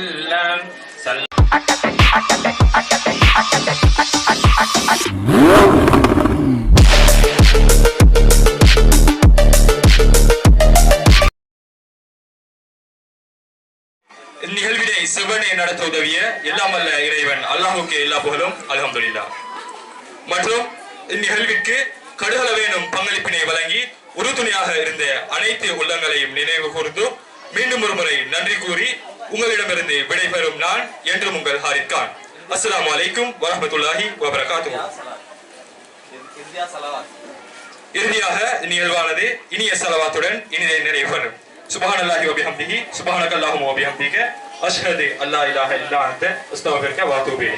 وسلم سل... நிகழ்வினை நடத்த உதவிய எல்லாம் அல்ல இறைவன். அல்லாஹுக்கு எல்லா புகழும் அலமதுல்லா மற்றும் இந்நிகழ்விற்கு கடுகளவேனும் பங்களிப்பினை வழங்கி உறுதுணையாக இருந்த அனைத்து உள்ளங்களையும் நினைவு கூர்ந்தும் மீண்டும் ஒரு முறை நன்றி கூறி உங்களிடமிருந்து விடைபெறும் நான் என்றும் உங்கள் ஹாரித் கான். அஸ்லாம் வலைக்கும் வரமத்துல்லாஹி வபரகாத்து இறுதியாக நிகழ்வானது இனிய செலவாத்துடன் இனிதை நிறைவு சுபான் அல்லாஹி வபிஹம்திஹி சுபானக் அல்லாஹும் வபிஹம்திக. அஷ்ஹது அல்லா இலாஹ இல்லா அந்த அஸ்தவகர்க வாத்துபே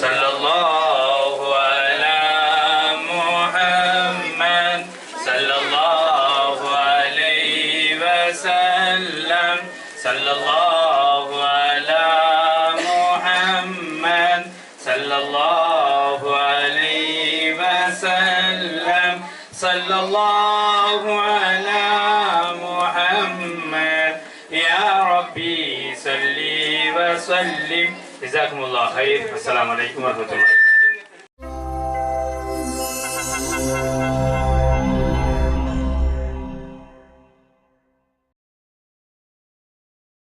சல்லல்லாஹு அலா முஹம்மத் சல்லல்லாஹு அலைஹி வஸல்லம் صلى الله على محمد. صلى الله عليه وسلم. صلى الله على محمد. يا ربي صل وسلم. جزاكم الله خير. السلام عليكم ورحمة الله.